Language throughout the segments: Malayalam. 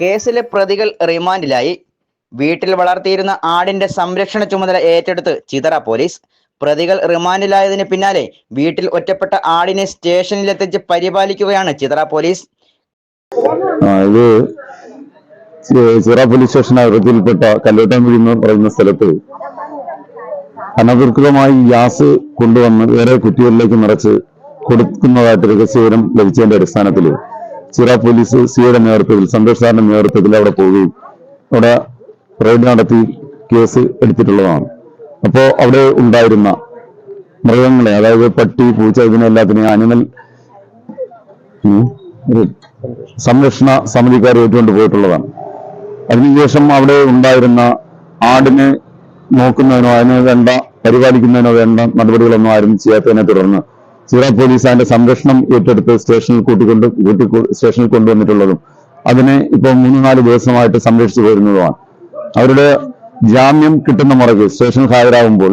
കേസിലെ പ്രതികൾ റിമാൻഡിലായി. വീട്ടിൽ വളർത്തിയിരുന്ന ആടിന്റെ സംരക്ഷണ ചുമതല ഏറ്റെടുത്ത് ചിതറ പോലീസ്. പ്രതികൾ റിമാൻഡിലായതിന് പിന്നാലെ വീട്ടിൽ ഒറ്റപ്പെട്ട ആടിനെ സ്റ്റേഷനിലെത്തിച്ച് പരിപാലിക്കുകയാണ് ചിതറ പോലീസ്. ഇത് ചിറ പോലീസ് സ്റ്റേഷൻ അതിർത്തിയിൽപ്പെട്ട കല്ലോട്ടാൻകുഴി എന്ന് പറയുന്ന സ്ഥലത്ത് അനധികൃതമായി ഗ്യാസ് കൊണ്ടുവന്ന് വേറെ കുറ്റികളിലേക്ക് നിറച്ച് കൊടുക്കുന്നതായിട്ട് രഹസ്യവിവരം ലഭിച്ചതിന്റെ അടിസ്ഥാനത്തിൽ ചിറ പോലീസ് സിയുടെ നേതൃത്വത്തിൽ സന്തോഷ് സാറിന്റെ നേതൃത്വത്തിൽ അവിടെ പോവുകയും അവിടെ റെയ്ഡ് നടത്തി കേസ് എടുത്തിട്ടുള്ളതാണ്. അപ്പോൾ അവിടെ ഉണ്ടായിരുന്ന മൃഗങ്ങളെ അതായത് പട്ടി പൂച്ച ഇതിനെല്ലാത്തിനെയും അനിമൽ സംരക്ഷണ സമിതിക്കാർ ഏറ്റുകൊണ്ട് പോയിട്ടുള്ളതാണ്. അതിനുശേഷം അവിടെ ഉണ്ടായിരുന്ന ആടിനെ നോക്കുന്നതിനോ അതിനെ വേണ്ട പരിപാലിക്കുന്നതിനോ വേണ്ട നടപടികളൊന്നും ആരും ചെയ്യാത്തതിനെ തുടർന്ന് ചിറ പോലീസ് അതിന്റെ സംരക്ഷണം ഏറ്റെടുത്ത് സ്റ്റേഷനിൽ കൂട്ടിക്കൊണ്ട് കൂട്ടി സ്റ്റേഷനിൽ കൊണ്ടുവന്നിട്ടുള്ളതും അതിനെ ഇപ്പോൾ മൂന്ന് നാല് ദിവസമായിട്ട് സംരക്ഷിച്ചു വരുന്നതുമാണ്. അവരുടെ ജാമ്യം കിട്ടുന്ന മുറയ്ക്ക് സ്റ്റേഷനിൽ ഹാജരാകുമ്പോൾ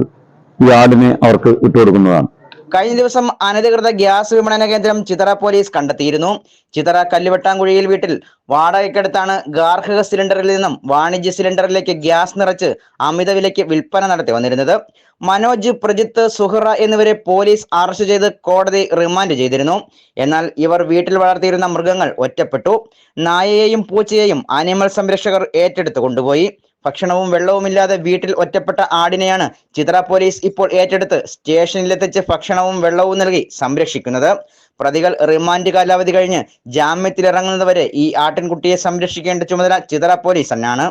ഈ ആടിനെ അവർക്ക് വിട്ടുകൊടുക്കുന്നതാണ് കഴിഞ്ഞ ദിവസം അനധികൃത ഗ്യാസ് വിപണന കേന്ദ്രം ചിതറ പോലീസ് കണ്ടെത്തിയിരുന്നു. ചിതറ കല്ലുവെട്ടാങ്കുഴിയിൽ വീട്ടിൽ വാടകയ്ക്കടുത്താണ് ഗാർഹിക സിലിണ്ടറിൽ നിന്നും വാണിജ്യ സിലിണ്ടറിലേക്ക് ഗ്യാസ് നിറച്ച് അമിത വിലയ്ക്ക് വിൽപ്പന നടത്തി വന്നിരുന്നത്. മനോജ് പ്രജിത്ത് സുഹറ എന്നിവരെ പോലീസ് അറസ്റ്റ് ചെയ്ത് കോടതി റിമാൻഡ് ചെയ്തിരുന്നു. എന്നാൽ ഇവർ വീട്ടിൽ വളർത്തിയിരുന്ന മൃഗങ്ങൾ ഒറ്റപ്പെട്ടു. നായയെയും പൂച്ചയെയും ആനിമൽ സംരക്ഷകർ ഏറ്റെടുത്ത് കൊണ്ടുപോയി. ഭക്ഷണവും വെള്ളവുമില്ലാതെ വീട്ടിൽ ഒറ്റപ്പെട്ട ആടിനെയാണ് ചിത്ര പോലീസ് ഇപ്പോൾ ഏറ്റെടുത്ത് സ്റ്റേഷനിലെത്തിച്ച് ഭക്ഷണവും വെള്ളവും നൽകി സംരക്ഷിക്കുന്നത്. പ്രതികൾ റിമാൻഡ് കാലാവധി കഴിഞ്ഞ് ജാമ്യത്തിലിറങ്ങുന്നതുവരെ ഈ ആട്ടിൻകുട്ടിയെ സംരക്ഷിക്കേണ്ട ചുമതല ചിതറ പോലീസ് തന്നെയാണ്